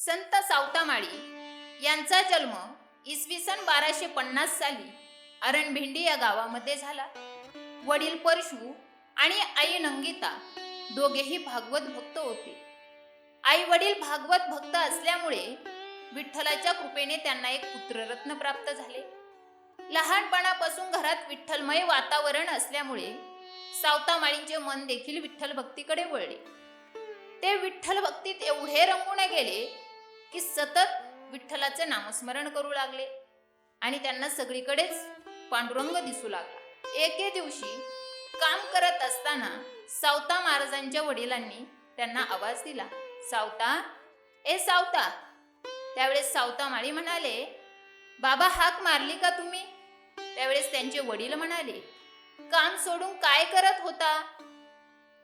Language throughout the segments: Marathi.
संत सावतामाळी यांचा जन्म इसवी सन बाराशे पन्नास साली अरणभिंडी या गावामध्ये झाला. वडील परशु आणि आई नंगिता दोघेही भागवत भक्त होते. आई वडील भागवत भक्त असल्यामुळे विठ्ठलाच्या कृपेने त्यांना एक पुत्ररत्न प्राप्त झाले. लहानपणापासून घरात विठ्ठलमय वातावरण असल्यामुळे सावतामाळींचे मन देखील विठ्ठल भक्तीकडे वळले. ते विठ्ठल भक्तीत एवढे रंगून गेले की सतत विठ्ठलाचे नामस्मरण करू लागले. आणि त्यांना सगळीकडेच पांडुरंग दिसू लागला. एके दिवशी काम करत असताना सावता महाराजांच्या वडिलांनी त्यांना आवाज दिला. सावता ए सावता. त्यावेळेस सावता माळी म्हणाले बाबा हाक मारली का तुम्ही? त्यावेळेस त्यांचे वडील म्हणाले काम सोडून काय करत होता?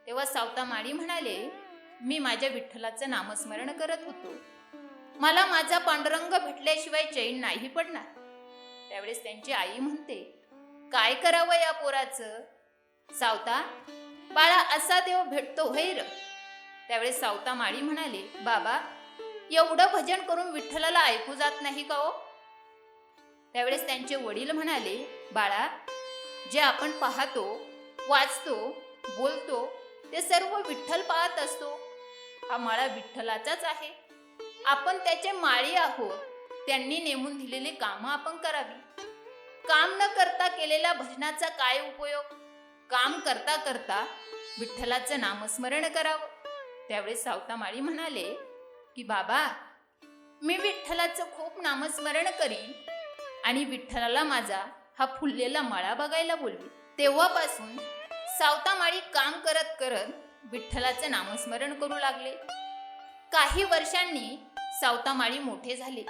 तेव्हा सावता माळी म्हणाले मी माझ्या विठ्ठलाचं नामस्मरण करत होतो. मला माझा पांडुरंग भेटल्याशिवाय चैन नाही पडणार. त्यावेळेस त्यांची आई म्हणते काय करावं या पोराचं? सावता बाळा असा देव भेटतो हैर त्यावेळेस सावता माळी म्हणाले बाबा एवढं भजन करून विठ्ठलाला ऐकू जात नाही का हो? त्यावेळेस त्यांचे वडील म्हणाले बाळा जे आपण पाहतो वाचतो बोलतो ते सर्व विठ्ठल पाहत असतो. हा माळा विठ्ठलाचाच आहे. आपण त्याचे माळी आहोत. त्यांनी नेमून दिलेली कामं आपण करावी. काम न करता केलेल्या भजनाचा काय उपयोग? काम करता करता विठ्ठलाचं नामस्मरण करावं. त्यावेळेस सावतामाळी म्हणाले की बाबा मी विठ्ठलाचं खूप नामस्मरण करीन आणि विठ्ठलाला माझा हा फुललेला मळा बघायला बोलवी तेव्हापासून सावतामाळी काम करत करत विठ्ठलाचं नामस्मरण करू लागले. काही वर्षांनी सावतामाळी मोठे झाले.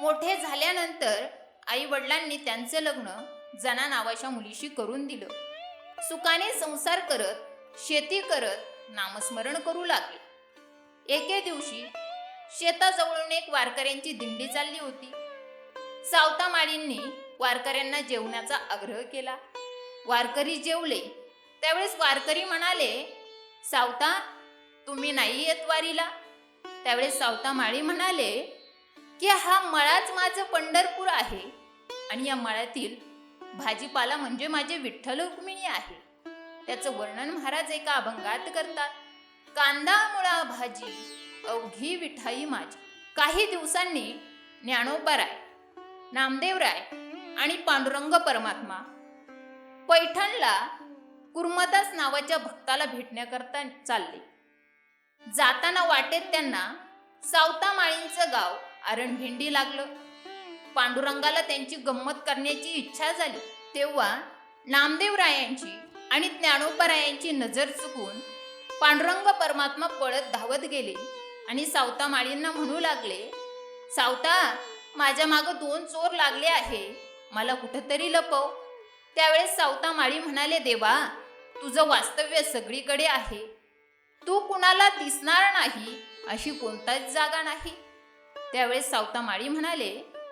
मोठे झाल्यानंतर आई वडिलांनी त्यांचं लग्न जना नावाच्या मुलीशी करून दिलं. सुखाने संसार करत शेती करत नामस्मरण करू लागले. एके दिवशी शेताजवळून एक वारकऱ्यांची दिंडी चालली होती. सावतामाळींनी वारकऱ्यांना जेवण्याचा आग्रह केला. वारकरी जेवले. त्यावेळेस वारकरी म्हणाले सावता तुम्ही नाही येत वारीला? त्यावेळेस सावता माळी म्हणाले की हा मळाच माझं पंढरपूर आहे आणि या मळ्यातील भाजीपाला म्हणजे माझे विठ्ठल रुक्मिणी आहे. त्याचं वर्णन महाराज एका अभंगात करतात. कांदा मुळा भाजी अवघी विठाई माझी. काही दिवसांनी ज्ञानोबाराय नामदेवराय आणि पांडुरंग परमात्मा पैठणला कुर्मदास नावाच्या भक्ताला भेटण्याकरता चालले. जाताना वाटेत त्यांना सावता माळींचं गाव आरणभिंडी लागलं. पांडुरंगाला त्यांची गंमत करण्याची इच्छा झाली. तेव्हा नामदेवरायांची आणि ज्ञानोपरायांची नजर चुकून पांडुरंग परमात्मा पळत धावत गेले आणि सावता माळींना म्हणू लागले सावता माझ्या मागं दोन चोर लागले आहे. मला कुठंतरी लपव. त्यावेळेस सावता माळी म्हणाले देवा तुझं वास्तव्य सगळीकडे आहे. तू कुणाला दिसणार नाही अशी कोणताच जागा नाही. त्यावेळेस सावतामाळी म्हणाले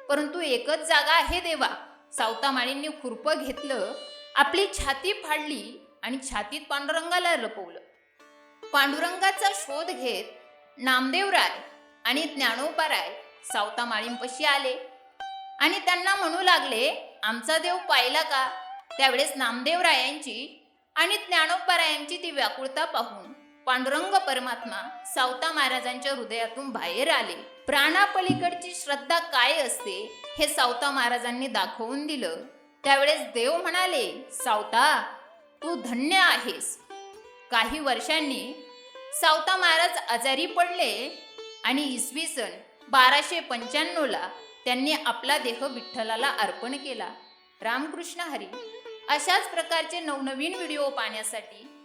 परंतु एकच जागा आहे देवा. सावतामाळींनी खुरपं घेतलं आपली छाती फाडली आणि छातीत पांडुरंगाला लपवलं. पांडुरंगाचा शोध घेत नामदेवराय आणि ज्ञानोपाराय सावतामाळींपशी आले. आणि त्यांना म्हणू लागले आमचा देव पाहिला का? त्यावेळेस नामदेवरायांची आणि ज्ञानोबारायांची ती व्याकुळता पाहून पांडुरंग परमात्मा सावता महाराजांच्या हृदयातून बाहेर आले. प्राणापलीकडची श्रद्धा काय असते हे सावता महाराजांनी दाखवून दिलं. त्यावेळेस देव म्हणाले सावता तू धन्य आहेस. काही वर्षांनी सावता महाराज आजारी पडले आणि इसवी सन बाराशे पंच्याण्णवला त्यांनी आपला देह विठ्ठलाला अर्पण केला. रामकृष्ण हरी अशाच प्रकारचे नवनवीन व्हिडिओ पाहण्यासाठी